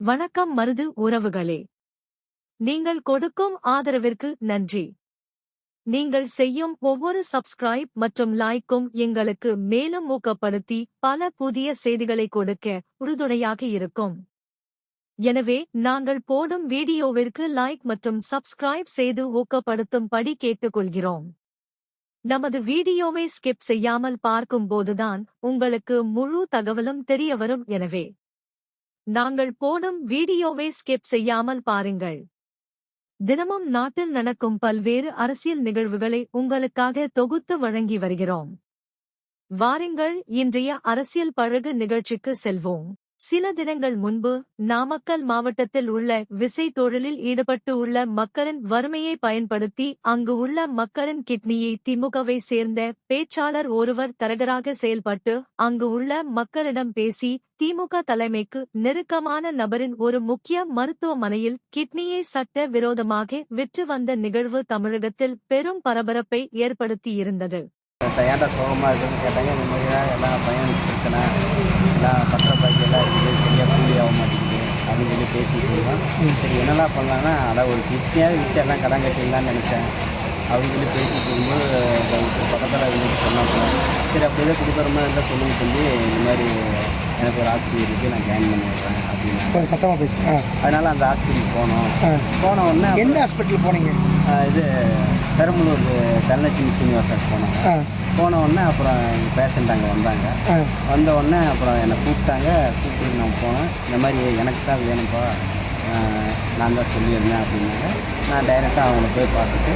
வணக்கம் மருது உறவுகளே. நீங்கள் கொடுக்கும் ஆதரவிற்கு நன்றி. நீங்கள் செய்யும் ஒவ்வொரு சப்ஸ்கிரைப் மற்றும் லைக்கும் எங்களுக்கு மேலும் ஊக்கப்படுத்தி பல புதிய செய்திகளை கொடுக்க உறுதுணையாக இருக்கும். எனவே நாங்கள் போடும் வீடியோவிற்கு லைக் மற்றும் சப்ஸ்கிரைப் செய்து ஊக்கப்படுத்தும்படி கேட்டுக்கொள்கிறோம். நமது வீடியோவை ஸ்கிப் செய்யாமல் பார்க்கும்போதுதான் உங்களுக்கு முழு தகவலும் தெரியவரும் எனவே நாங்கள் போடும் வீடியோவை ஸ்கிப் செய்யாமல் பாருங்கள். தினமும் நாட்டில் நடக்கும் பல்வேறு அரசியல் நிகழ்வுகளை உங்களுக்காக தொகுத்து வழங்கி வருகிறோம். வாருங்கள் இன்றைய அரசியல் பழகு நிகழ்ச்சிக்கு செல்வோம். சில தினங்கள் முன்பு நாமக்கல் மாவட்டத்தில் உள்ள விசை தொழிலில் ஈடுபட்டு உள்ள மக்களின் வறுமையை பயன்படுத்தி அங்கு உள்ள மக்களின் கிட்னியை திமுகவை சேர்ந்த பேச்சாளர் ஒருவர் தரகராக செயல்பட்டு அங்கு உள்ள மக்களிடம் பேசி திமுக தலைமைக்கு நெருக்கமான நபரின் ஒரு முக்கிய மருத்துவமனையில் கிட்னியை சட்ட விரோதமாக விற்று வந்த நிகழ்வு தமிழகத்தில் பெரும் பரபரப்பை ஏற்படுத்தியிருந்தது. ஏன்டா சோகமாக இருக்குன்னு கேட்டாங்க இந்த எல்லாம் பிரச்சனை. எல்லாம் பத்திர பாக்கி எல்லாம் இருக்குது சரியாக கூலி ஆக மாட்டேங்குது அப்படின்னு சொல்லி பேசிட்டு இருந்தோம். சரி என்னெல்லாம் பண்ணலான்னா அதான் ஒரு கிட்னியாக விற்று எல்லாம் கடன் கட்டிடலாம்னு நினச்சேன் அப்படின்னு சொல்லி பேசிட்டு இருக்கும்போது பக்கத்தில் இருந்து சொன்னாங்க. சரி அப்படியே கொடுக்குற மாதிரி இருந்தால் சொல்லுங்க சொல்லி இந்த மாதிரி எனக்கு ஒரு ஹாஸ்பிட்டல் இருக்குது நான் ஜாயின் பண்ணி விட்றேன் அப்படின்னா. கொஞ்சம் சத்தமாக ஆ. அதனால் அந்த ஹாஸ்பிட்டலுக்கு போனோம். போன உடனே எந்த ஹாஸ்பிட்டல் போனீங்க? இது பெரம்பலூர் தனலட்சுமி சீனிவாசன் போனோம் போன உடனே அப்புறம் பேஷண்ட் அங்கே வந்தாங்க. வந்த உடனே அப்புறம் என்னை கூப்பிட்டாங்க. கூப்பிட்டு நான் போனேன். இந்த மாதிரி எனக்கு தான் வேணும்ப்பா ஆஹ் நான் தான் சொல்லியிருந்தேன் அப்படின்னாங்க. நான் டைரெக்டாக அவங்கள போய் பார்த்துட்டு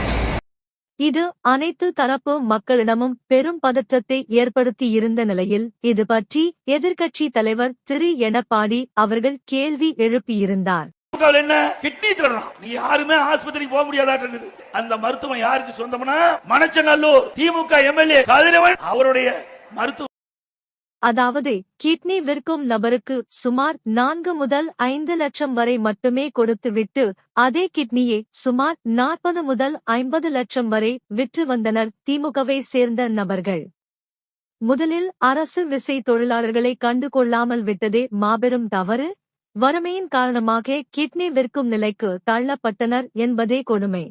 இது அனைத்து தரப்பு மக்களிடமும் பெரும் பதற்றத்தை ஏற்படுத்தி இருந்த நிலையில் இது பற்றி எதிர்க்கட்சி தலைவர் திரு. எடப்பாடி அவர்கள் கேள்வி எழுப்பியிருந்தார். திமுகவில் என்ன? கிட்னி திருடுறான் நீ யாருமே ஆஸ்பத்திரிக்கு போக முடியாதாட்டு அந்த மருத்துவம் யாருக்கு சொந்தம்னா மணச்சநல்லூர் திமுக எம்எல்ஏ கதிரவன் அவருடைய மருத்துவ அதாவது கிட்னி விற்கும் நபருக்கு சுமார் நான்கு முதல் ஐந்து லட்சம் வரை மட்டுமே கொடுத்துவிட்டு அதே கிட்னியை சுமார் நாற்பது முதல் ஐம்பது லட்சம் வரை விற்று வந்தனர் திமுகவை சேர்ந்த நபர்கள். முதலில் அரசு விசை தொழிலாளர்களை கண்டுகொள்ளாமல் விட்டதே மாபெரும் தவறு? வறுமையின் காரணமாக கிட்னி விற்கும் நிலைக்கு தள்ளப்பட்டனர் என்பதே கொடுமை.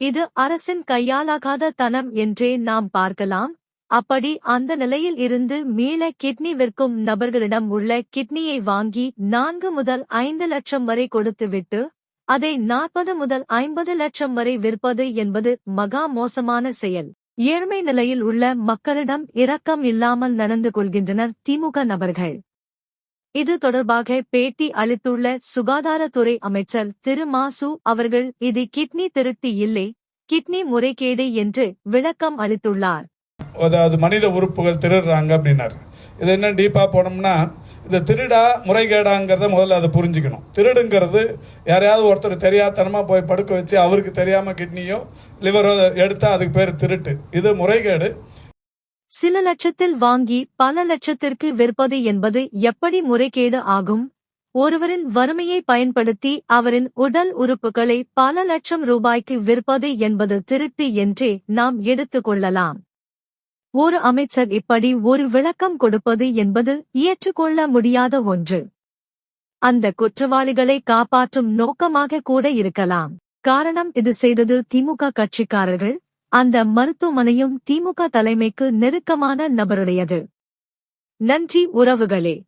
இது அரசின் கையாலாகாத தனம் என்றே நாம் பார்க்கலாம். அப்படி அந்த நிலையில் இருந்து மீள கிட்னி விற்கும் நபர்களிடம் உள்ள கிட்னியை வாங்கி நான்கு முதல் ஐந்து லட்சம் வரை கொடுத்துவிட்டு அதை நாற்பது முதல் ஐம்பது லட்சம் வரை விற்பது என்பது மகா மோசமான செயல். ஏழ்மை நிலையில் உள்ள மக்களிடம் இரக்கம் இல்லாமல் நடந்து கொள்கின்றனர் திமுக நபர்கள். இது தொடர்பாக பேட்டி அளித்துள்ள சுகாதாரத்துறை அமைச்சர் திரு. மாசு அவர்கள் இது கிட்னி திருட்டு இல்லை கிட்னி முறைகேடு என்று விளக்கம் அளித்துள்ளார். அதாவது மனித உறுப்புகள் திருடுறாங்க அப்படின்னாரு. இது என்ன டீப்பாக போனோம்னா இந்த திருடா முறைகேடாங்கிறத முதல்ல அதை புரிஞ்சுக்கணும். திருடுங்கிறது யாரையாவது ஒருத்தர் தெரியாதனமாக போய் படுக்க வச்சு அவருக்கு தெரியாமல் கிட்னியோ லிவரோ எடுத்தால் அதுக்கு பேர் திருட்டு. இது முறைகேடு. சில லட்சத்தில் வாங்கி பல லட்சத்திற்கு விற்பது என்பது எப்படி முறைகேடு ஆகும்? ஒருவரின் வறுமையை பயன்படுத்தி அவரின் உடல் உறுப்புகளை பல லட்சம் ரூபாய்க்கு விற்பது என்பது திருட்டு என்றே நாம் எடுத்துக் கொள்ளலாம். ஒரு அமைச்சர் இப்படி ஒரு விளக்கம் கொடுப்பது என்பது ஏற்றுக்கொள்ள முடியாத ஒன்று. அந்த குற்றவாளிகளை காப்பாற்றும் நோக்கமாக கூட இருக்கலாம். காரணம் இது செய்தது திமுக கட்சிக்காரர்கள் அந்த மருத்துவமனையும் திமுக தலைமைக்கு நெருக்கமான நபருடையது. நன்றி உறவுகளே.